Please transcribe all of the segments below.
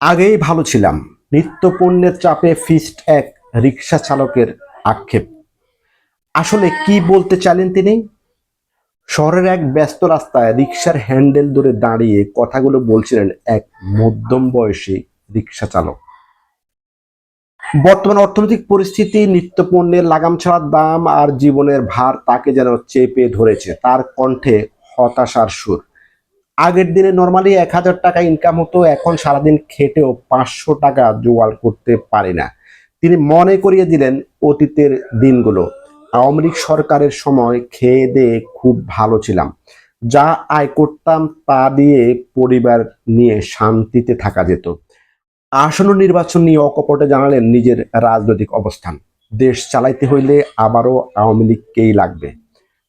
আগেই ভালো ছিলাম। নিত্যপণ্যের চাপে ফিস্ট এক রিক্সা চালকের আক্ষেপ। আসলে কি বলতে চাইলেন তিনি? শহরের এক ব্যস্ত রাস্তায় রিক্সার হ্যান্ডেল ধরে দাঁড়িয়ে কথাগুলো বলছিলেন এক মধ্যম বয়সী রিক্সা চালক। বর্তমান অর্থনৈতিক পরিস্থিতি, নিত্যপণ্যের লাগাম ছাড়ার দাম আর জীবনের ভার তাকে যেন চেপে ধরেছে, তার কণ্ঠে হতাশার সুর। আগের দিনে নর্মালি এক হাজার টাকা ইনকাম হতো, এখন সারাদিন খেটেও পাঁচশো টাকা জোগাড় করতে পারে না। তিনি মনে করিয়ে দিলেন অতীতের দিনগুলো। আওয়ামী লীগ সরকারের সময় খেয়ে দিয়ে খুব ভালো ছিলাম। যা আয় করতাম তা দিয়ে পরিবার নিয়ে শান্তিতে থাকা যেত। আসন্ন নির্বাচন নিয়ে অকপটে জানালেন নিজের রাজনৈতিক অবস্থান। দেশ চালাইতে হইলে আবারও আওয়ামী লীগকেই লাগবে।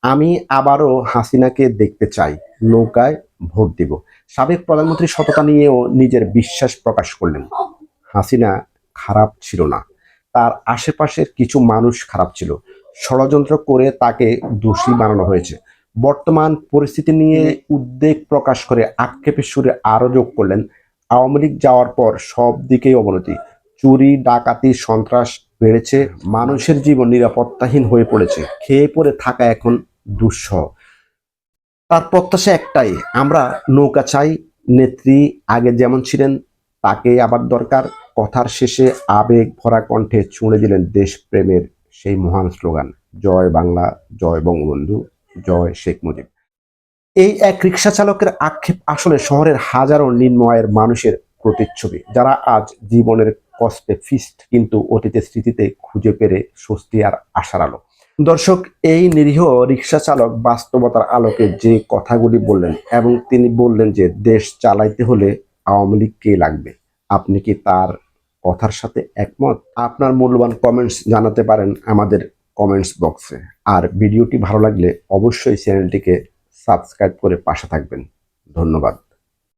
আমি আবারও হাসিনাকে দেখতে চাই। নৌকায় ভোট দিব। সাবেক প্রধানমন্ত্রী সততা নিয়েও নিজের বিশ্বাস প্রকাশ করলেন। হাসিনা খারাপ ছিল না। তার আশেপাশের কিছু মানুষ খারাপ ছিল। ষড়যন্ত্র করে তাকে দোষী বানানো হয়েছে। বর্তমান পরিস্থিতি নিয়ে উদ্বেগ প্রকাশ করে আক্ষেপের সুরে আরও যোগ করলেন। আওয়ামী লীগ যাওয়ার পর সব দিকেই অবনতি। চুরি, ডাকাতি, সন্ত্রাস বেড়েছে। মানুষের জীবন নিরাপত্তাহীন হয়ে পড়েছে। খেয়ে পড়ে থাকা এখন দুঃসহ। তার প্রত্যাশা একটাই, আমরা নৌকা চাই, নেত্রী আগে যেমন ছিলেন, তাকে আবার দরকার। কথার শেষে আবেগ ভরা কণ্ঠে ছুঁড়ে দিলেন দেশপ্রেমের সেই মহান স্লোগান, জয় বাংলা, জয় বঙ্গবন্ধু, জয় শেখ মুজিব। এই এক রিক্সা চালকের আক্ষেপ আসলে শহরের হাজারো নিম্ন মানুষের প্রতিচ্ছবি, যারা আজ জীবনের কষ্টে ফিস্ট কিন্তু অতীতের স্মৃতিতে খুঁজে পেরে স্বস্তি আর আশার আলো। দর্শক, এই নিরীহ রিক্সা চালক বাস্তবতার আলোকে যে কথাগুলি বললেন এবং তিনি বললেন যে দেশ চালাইতে হলে আওয়ামী লীগকে লাগবে? আপনি কি তার কথার সাথে একমত? আপনার মূল্যবান কমেন্টস জানাতে পারেন আমাদের কমেন্টস বক্সে আর ভিডিওটি ভালো লাগলে অবশ্যই চ্যানেলটিকে সাবস্ক্রাইব করে পাশে থাকবেন। ধন্যবাদ।